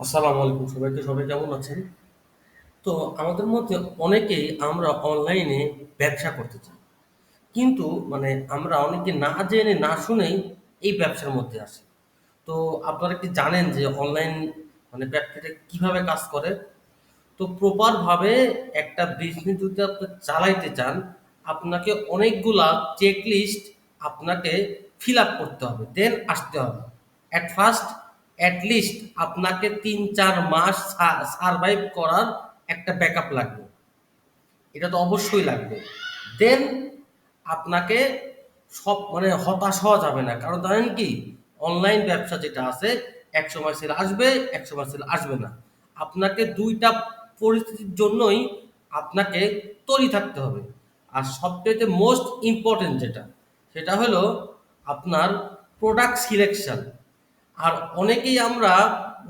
আসসালামু আলাইকুম সবাইকে, সবাই কেমন আছেন? তো আমাদের মধ্যে অনেকেই আমরা অনলাইনে ব্যবসা করতে চাই। কিন্তু মানে আমরা অনেকে না জেনে, না শুনেই এই ব্যবসার মধ্যে আসি তো আপনারা কি জানেন যে অনলাইন মানে ব্যবসাটা কীভাবে কাজ করে? তো প্রপার ভাবে একটা বিজনেস যদি আপনি চালাইতে চান, আপনাকে অনেকগুলা চেক লিস্ট আপনাকে ফিল আপ করতে হবে দেন আসতে হবে। অ্যাট ফার্স্ট অ্যাট লিস্ট আপনাকে তিন, চার মাস সারভাইভ করার একটা ব্যাকআপ লাগবে। এটা তো অবশ্যই লাগবে। দেন আপনাকে সব মানে হতাশ হওয়া যাবে না। কারণ জানেন কি? অনলাইন ব্যবসা যেটা আছে এক সময় সেল আসবে এক সময় সেল আসবে না। আপনাকে দুইটা পরিস্থিতির জন্যই আপনাকে তৈরি থাকতে হবে। আর সবচেয়ে মোস্ট ইম্পর্টেন্ট যেটা, সেটা হলো আপনার প্রোডাক্ট সিলেকশন আর অনেকেই আমরা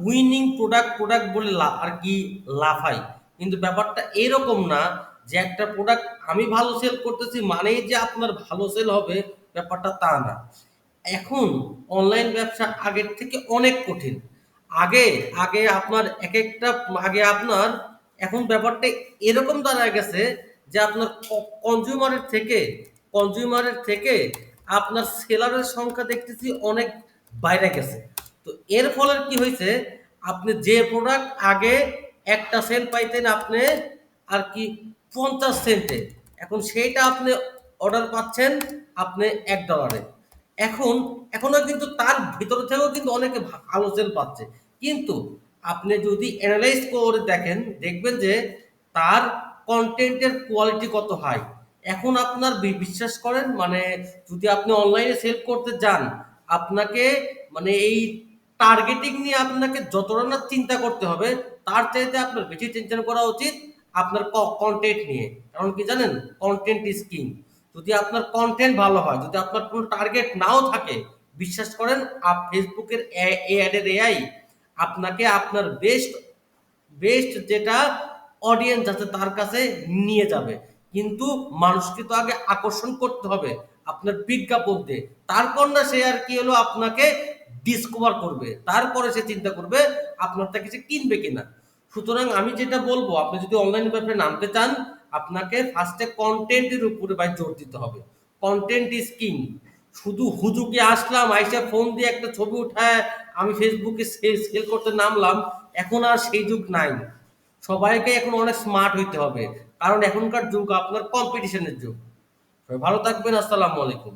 উইনিং প্রোডাক্ট প্রোডাক্ট বলে আর কি লাফাই। কিন্তু ব্যাপারটা এরকম না যে একটা প্রোডাক্ট আমি ভালো সেল করতেছি মানেই যে আপনার ভালো সেল হবে, ব্যাপারটা তা না। এখন অনলাইন ব্যবসা আগের থেকে অনেক কঠিন। আগে আগে আপনার এক একটা, আগে আপনার, এখন ব্যাপারটা এরকম দাঁড়ায় গেছে যে আপনার কনজিউমারের থেকে কনজিউমারের থেকে আপনার সেলারের সংখ্যা দেখতেছি অনেক বাইরে গেছে। তো এর ফলে কি হয়েছে? আপনি যে প্রোডাক্ট আগে একটা সেন্ট পাইতেন আপনি আর কি পঞ্চাশ সেন্টে এখন সেইটা আপনি অর্ডার পাচ্ছেন আপনি এক ডলারে এখন এখনও কিন্তু তার ভিতর থেকেও কিন্তু অনেকে ভালো সেল পাচ্ছে। কিন্তু আপনি যদি অ্যানালাইজ করে দেখেন, দেখবেন যে তার কন্টেন্টের কোয়ালিটি কত হাই এখন আপনার বিশ্বাস করেন মানে যদি আপনি অনলাইনে সেল করতে যান, আপনাকে মানে এই টার্গেটিং নিয়ে আপনাকে যতটা না চিন্তা করতে হবে, তার চাইতে আপনার বেশি চিন্তা করা উচিত আপনার কন্টেন্ট নিয়ে। কারণ কি জানেন? কন্টেন্ট ইজ কিং যদি আপনার কন্টেন্ট ভালো হয়, যদি আপনার কোনো টার্গেট নাও থাকে, বিশ্বাস করেন, আপ ফেসবুকের অ্যাডের এআই আপনাকে আপনার বেস্ট বেস্ট যেটা অডিয়েন্স আছে তার কাছে নিয়ে যাবে। কিন্তু মানুষকে তো আগে আকর্ষণ করতে হবে আপনার বিজ্ঞাপন দিয়ে। তারপর না সে আর কি হলো, আপনাকে ডিসকভার করবে, তারপরে সে চিন্তা করবে আপনার থেকে সে কিনবে কিনা। সুতরাং আমি যেটা বলব, আপনি যদি অনলাইন ব্যবসায় নামতে চান, আপনাকে ফার্স্টে কন্টেন্টের উপরে ভাই জোর দিতে হবে। কন্টেন্ট ইজ কিং শুধু হুজুকে আসলাম, আইসা ফোন দিয়ে একটা ছবি উঠায়, আমি ফেসবুকে সেল করতে নামলাম, এখন আর সেই যুগ নাই। সবাইকে এখন অনেক স্মার্ট হইতে হবে, কারণ এখনকার যুগ আপনার কম্পিটিশনের যুগ। ভালো থাকবেন, আসসালামু আলাইকুম।